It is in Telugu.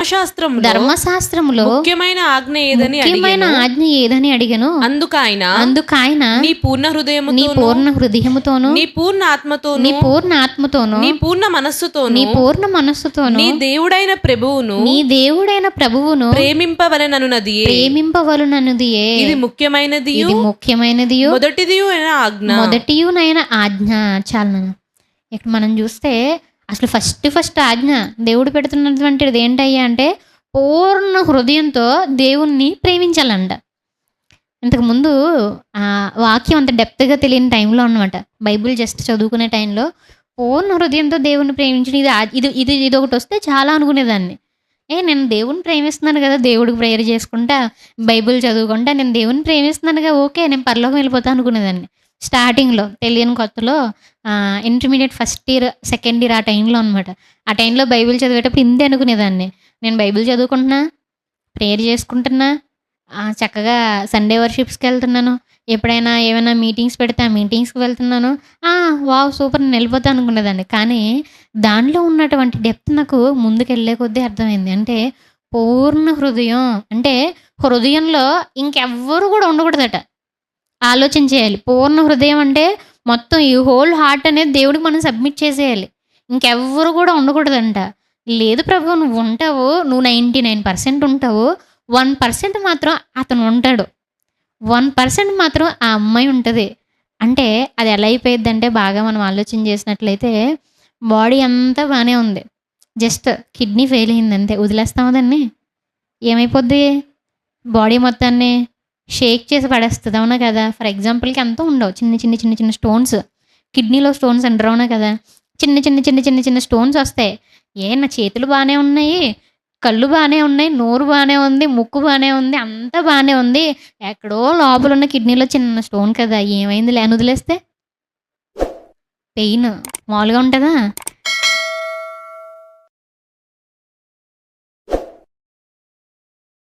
ధర్మశాస్త్రంలో ధర్మశాస్త్రములో ముఖ్యమైన ఆజ్ఞ ఏదని ముఖ్యమైన ఆజ్ఞ ఏదని అడిగను. అందుకు ఆయన అందుకు ఆయన నీ పూర్ణ నీ హృదయముతోను పూర్ణ హృదయముతోను నీ పూర్ణ ఆత్మతోను నీ పూర్ణ ఆత్మతోను నీ పూర్ణ మనస్సుతోను నీ పూర్ణ మనస్సుతోను నీ దేవుడైన ప్రభువును నీ దేవుడైన ప్రభువును ప్రేమింపవలననున్నది. ప్రేమింపవలననుదియే ఇది ముఖ్యమైనది. ఇది ముఖ్యమైనది. మొదటిది ఆజ్ఞ. మొదటియునైన ఆజ్ఞ. చాలు. ఇక్కడ మనం చూస్తే అసలు ఫస్ట్ ఫస్ట్ ఆజ్ఞ దేవుడు పెడుతున్నటువంటిది ఏంటయ్యా అంటే పూర్ణ హృదయంతో దేవుణ్ణి ప్రేమించాలంట. ఇంతకుముందు ఆ వాక్యం అంత డెప్త్గా తెలియని టైంలో అనమాట బైబిల్ జస్ట్ చదువుకునే టైంలో పూర్ణ హృదయంతో దేవుణ్ణి ప్రేమించడం ఇది ఇది ఇది ఇది ఒకటి వస్తే చాలా అనుకునేదాన్ని. ఏ నేను దేవుణ్ణి ప్రేమిస్తున్నాను కదా దేవుడికి ప్రేయర్ చేసుకుంటా బైబిల్ చదువుకుంటా నేను దేవుణ్ణి ప్రేమిస్తున్నానుగా ఓకే నేను పరలోకం వెళ్ళిపోతా అనుకునేదాన్ని. స్టార్టింగ్లో తెలియని కొత్తలో intermediate first year second year ఆ టైంలో అనమాట ఆ టైంలో బైబిల్ చదివేటప్పుడు ఇంతే అనుకునేదాన్ని. నేను బైబిల్ చదువుకుంటున్నా ప్రేయర్ చేసుకుంటున్నా చక్కగా సండే వర్షిప్స్కి వెళ్తున్నాను. ఎప్పుడైనా ఏమైనా మీటింగ్స్ పెడితే ఆ మీటింగ్స్కి వెళ్తున్నాను. వావ్ సూపర్ నేను వెళ్ళిపోతా అనుకునేదాన్ని. కానీ దానిలో ఉన్నటువంటి డెప్త్ నాకు ముందుకెళ్ళే కొద్దీ అర్థమైంది. అంటే పూర్ణ హృదయం. అంటే హృదయంలో ఇంకెవ్వరు కూడా ఉండకూడదట. ఆలోచన చేయాలి. పూర్ణ హృదయం అంటే మొత్తం ఈ హోల్ హార్ట్ అనేది దేవుడికి మనం సబ్మిట్ చేసేయాలి. ఇంకెవ్వరు కూడా ఉండకూడదంట. లేదు ప్రభు నువ్వు ఉంటావు నువ్వు నైంటీ నైన్ పర్సెంట్ ఉంటావు. వన్ పర్సెంట్ మాత్రం అతను ఉంటాడు. వన్ పర్సెంట్ మాత్రం ఆ అమ్మాయి ఉంటుంది. అంటే అది ఎలా అయిపోయింది అంటే బాగా మనం ఆలోచన చేసినట్లయితే బాడీ అంతా బాగానే ఉంది. జస్ట్ కిడ్నీ ఫెయిల్ అయింది అంతే. వదిలేస్తాము దాన్ని? ఏమైపోద్ది? బాడీ మొత్తాన్ని షేక్ చేసి పడేస్తుంది అవునా కదా? ఫర్ ఎగ్జాంపుల్కి ఎంతో ఉండవు. చిన్న చిన్న చిన్న చిన్న స్టోన్స్ కిడ్నీలో స్టోన్స్ అంటారు అవునా కదా? చిన్న చిన్న చిన్న చిన్న చిన్న స్టోన్స్ వస్తాయి. ఏ నా చేతులు బాగానే ఉన్నాయి కళ్ళు బాగానే ఉన్నాయి నోరు బాగానే ఉంది ముక్కు బాగానే ఉంది అంతా బాగానే ఉంది. ఎక్కడో లోపల ఉన్న కిడ్నీలో చిన్న స్టోన్ కదా ఏమైంది లేని వదిలేస్తే? పెయిన్. మామూలుగా ఉంటుందా?